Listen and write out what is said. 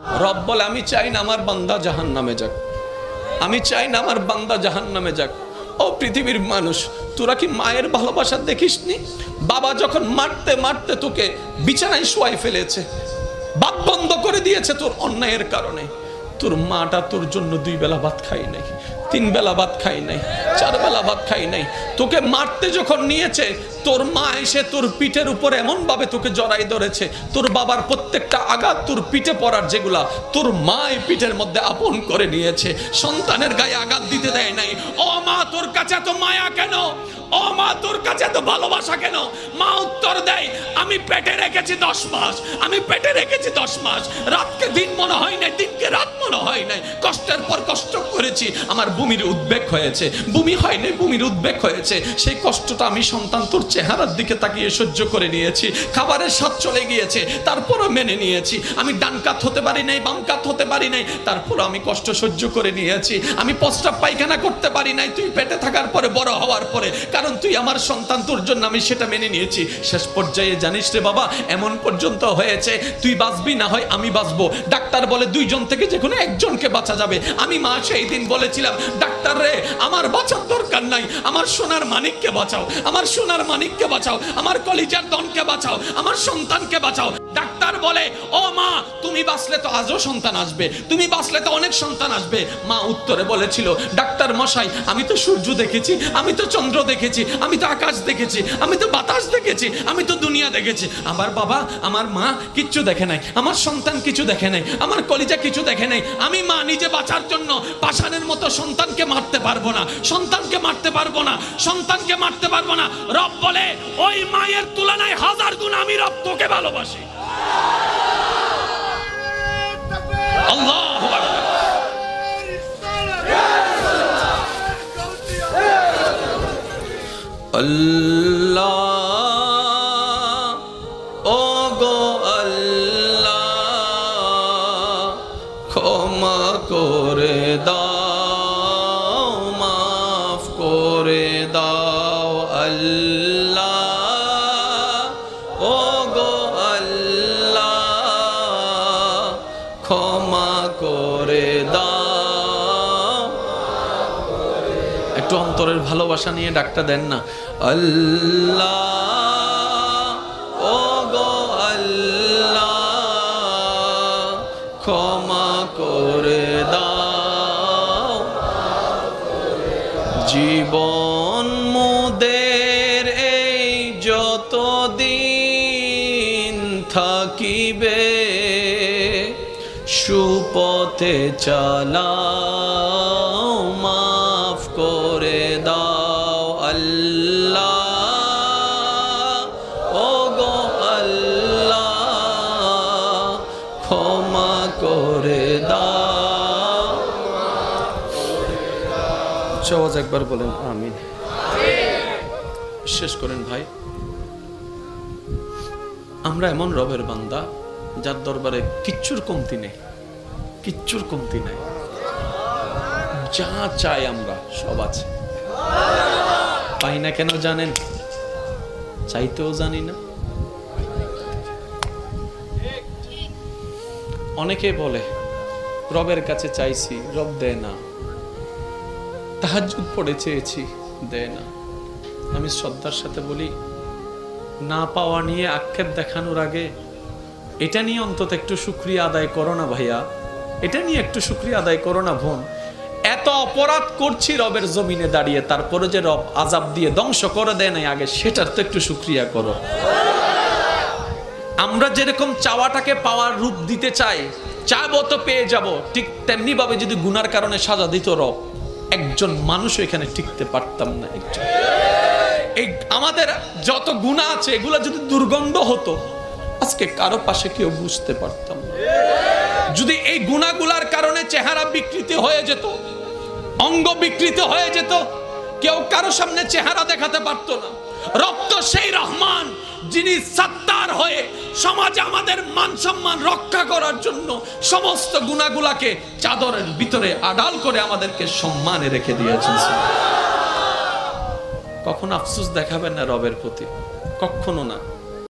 রব বলে আমি চাই না আমার বান্দা জাহান নামে যাক। আমি চাই না আমার বান্দা জাহান নামে যাক। ও পৃথিবীর মানুষ, তোরা কি মায়ের ভালোবাসা দেখিসনি? বাবা যখন মারতে মারতে তোকে বিছানায় শোয়াই ফেলেছে, বাপ বন্ধ করে দিয়েছে তোর অন্যায়ের কারণে। তোর মাটা তোর জন্য দুই বেলা ভাত খাই নাই, তিন বেলা ভাত খাই নাই, চার বেলা ভাত খাই নাই। তোকে মারতে যখন নিয়েছে, তোর মা এসে তোর পিঠের উপর এমন ভাবে তোকে জড়াই ধরেছে, তোর বাবার প্রত্যেকটা আঘাত তোর পিঠে পড়ার যেগুলা তোর মা এই পিঠের মধ্যে আপন করে নিয়েছে, সন্তানের গায়ে আঘাত দিতে দেয় নাই। ও মা, তোর কাছে এত মায়া কেন? ও মা, তোর কাছে এত ভালোবাসা কেন? মা উত্তর দেয়, আমি পেটে রেখেছি দশ মাস, আমি পেটে রেখেছি দশ মাস। রাতকে দিন মনে হয় নাই, দিনকে রাত করেছি আমার ভূমির উদ্বেগ হয়েছে। ভূমি হয় নাই ভূমির উদ্বেগ হয়েছে। সেই কষ্টটা আমি সন্তান তোর চেহারার দিকে তাকিয়ে সহ্য করে নিয়েছি। খাবারের স্বাদ চলে গিয়েছে, তারপরও মেনে নিয়েছি। আমি ডান কাত হতে পারি নাই, বাম কাত হতে পারি নাই তারপর আমি কষ্ট সহ্য করে নিয়েছি। আমি প্রস্রাব পায়খানা করতে পারি নাই, তুই পেটে থাকার পরে, বড় হওয়ার পরে। কারণ তুই আমার সন্তান, তোর জন্য আমি সেটা মেনে নিয়েছি। শেষ পর্যায়ে জানিস রে বাবা, এমন পর্যন্ত হয়েছে, তুই বাঁচবি না হয় আমি বাঁচবো। ডাক্তার বলে দুইজন থেকে যে কোনো একজনকে বাঁচা যাবে। আমি মা সেই দিন বলেছিলাম, ডাক্তার রে, আমার বাঁচার দরকার নাই। আমার সোনার মানিককে বাঁচাও, আমার সোনার মানিককে বাঁচাও, আমার কলিজার দনকে বাঁচাও, আমার সন্তানকে বাঁচাও। ডাক্তার বলে, ও মা, তুমি বাঁচলে তো আজও সন্তান আসবে, তুমি বাঁচলে তো অনেক সন্তান আসবে। মা উত্তরে বলেছিল, ডাক্তার মশাই, আমি তো সূর্য দেখেছি, আমি তো চন্দ্র দেখেছি, আমি তো আকাশ দেখেছি, আমি তো বাতাস দেখেছি, আমি তো দুনিয়া দেখেছি। আমার বাবা, আমার মা কিচ্ছু দেখে নাই, আমার সন্তান কিছু দেখে নাই, আমার কলিজা কিছু দেখে নাই। আমি মা নিজে বাঁচার জন্য পাষাণের মতো সন্তানকে মারতে পারব না, সন্তানকে মারতে পারব না, সন্তানকে মারতে পারব না। রব বলে, ওই মায়ের তুলনায় হাজার গুণ আমি রব তোকে ভালোবাসি। আল্লাহু ক্ষমা করে একটু অন্তরের ভালোবাসা নিয়ে ডাকটা দেন না। আল্লাহ ও গো আল্লাহ, ক্ষমা করে দাও। জীবন মোদের এই যত দিন থাকিবে সুপথে চালাও মাফ করে দাও আল্লাহ। ও গো আল্লাহ ক্ষমা করে দাও। সহজ একবার বলেন আমিন। শেষ করেন ভাই। আমরা এমন রবের বান্দা যার দরবারে কিচ্ছুর কমতি নেই। কিচ্ছুর কমতি নাই। যা চাই আমরা, সব আছে। পাই না কেন জানেন? চাইতেও জানি না। অনেকে বলে, রবের কাছে চাইছি, রব দেয় না। তাহাজ্জুদ পড়ে চেয়েছি, দেয় না। আমি শ্রদ্ধার সাথে বলি, না পাওয়া নিয়ে আক্ষেপ দেখানোর আগে, এটা নিয়ে অন্তত একটু শুক্রিয়া আদায় করো না ভাইয়া। এটা নিয়ে একটু শুক্রিয়া আদায় করো না, বোন। এত অপরাধ করছি রবের জমিনে দাঁড়িয়ে, তারপরে যে রব আজাব দিয়ে ধ্বংস করে দেয় নাই, আগে সেটার তো একটু শুক্রিয়া করো। আমরা যেরকম চাওয়াটাকে পাওয়ার রূপ দিতে চাই, চাবো তো পেয়ে যাব। ঠিক তেমনি ভাবে যদি গুনার কারণে সাজা দিত রব, একজন মানুষ এখানে টিকতে পারতাম না একজন এই আমাদের যত গুণা আছে, এগুলো যদি দুর্গন্ধ হতো, আজকে কারও পাশে কেউ বুঝতে পারতাম না। যদি এই গুণাগুলার কারণে চেহারা বিকৃতি হয়ে যেত, অঙ্গ বিকৃত হয়ে যেত, কেউ কারও সামনে চেহারা দেখাতে পারতো না। রক্ত সেই রহমান যিনি সত্তার হয়ে সমাজে আমাদের মান সম্মান রক্ষা করার জন্য সমস্ত গুণাগুলাকে চাদরের ভিতরে আড়াল করে আমাদেরকে সম্মানে রেখে দিয়েছেন। কখন আফসোস দেখাবেন না রবের প্রতি, কখনো না।